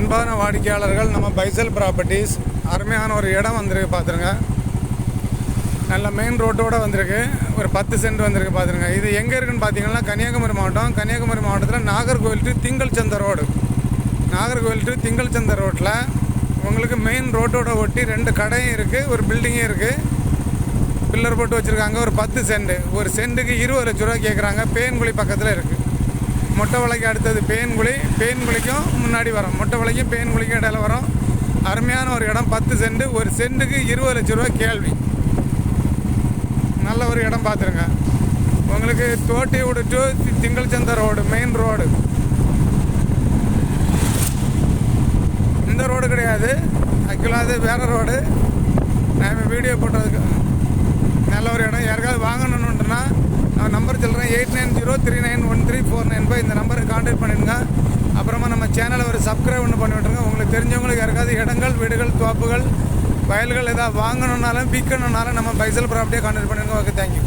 அன்பான வாடிக்கையாளர்கள் நம்ம பைசல் ப்ராப்பர்ட்டிஸ் அருமையான ஒரு இடம் வந்திருக்கு பார்த்துருங்க நல்ல மெயின் ரோட்டோடு வந்திருக்கு. ஒரு பத்து சென்ட் வந்திருக்கு பார்த்துருங்க இது எங்கே இருக்குன்னு பார்த்தீங்கன்னா கன்னியாகுமரி மாவட்டம். கன்னியாகுமரி மாவட்டத்தில் நாகர்கோவில் டு திங்கள் சந்த ரோடு நாகர்கோவில் டு திங்கள் சந்த ரோட்டில் உங்களுக்கு மெயின் ரோட்டோட ஒட்டி ரெண்டு கடையும் இருக்குது ஒரு பில்டிங்கும் இருக்குது பில்லர் போட்டு வச்சுருக்காங்க ஒரு பத்து சென்ட் ஒரு சென்ட்டுக்கு இருபது லட்ச ரூபா கேட்குறாங்க பேன்குழி பக்கத்தில் இருக்குது மொட்டை வலைக்கு அடுத்தது பேன்குழி பேன்குழிக்கும் முன்னாடி வரும். மொட்டை வலைக்கும் பேன்குழிக்கும் இடையில வரும். அருமையான ஒரு இடம் பத்து சென்ட். ஒரு சென்ட்டுக்கு இருபது லட்ச ரூபா கேள்வி. நல்ல ஒரு இடம் பார்த்துருங்க. உங்களுக்கு தோட்டியோடு டு திங்கள் சந்த ரோடு மெயின் ரோடு. இந்த ரோடு கிடையாது. ஆக்சுவலாக அது வேறு ரோடு. நான் வீடியோ போட்டதுக்கு நல்ல ஒரு இடம் யாருக்காவது வாங்கணுன்னுட்டுனா நான் நம்பர் சொல்கிறேன் eight nine zero three nine one three four nine five இந்த நம்பருக்கு கான்டாக்ட் பண்ணிடுங்க. அப்புறமா நம்ம சேனலை ஒரு சப்ஸ்கிரைப் ஒன்று பண்ணி விட்ருங்க உங்களுக்கு தெரிஞ்சவங்களுக்கு யாருக்காவது இடங்கள் வீடுகள் தோப்புகள் வயல்கள் எதாவது வாங்கணுன்னாலும் விற்கணுன்னாலும் நம்ம பைசல் ப்ராப்பர்ட்டியாக கான்டாக்ட் பண்ணிடுங்க. Okay thank you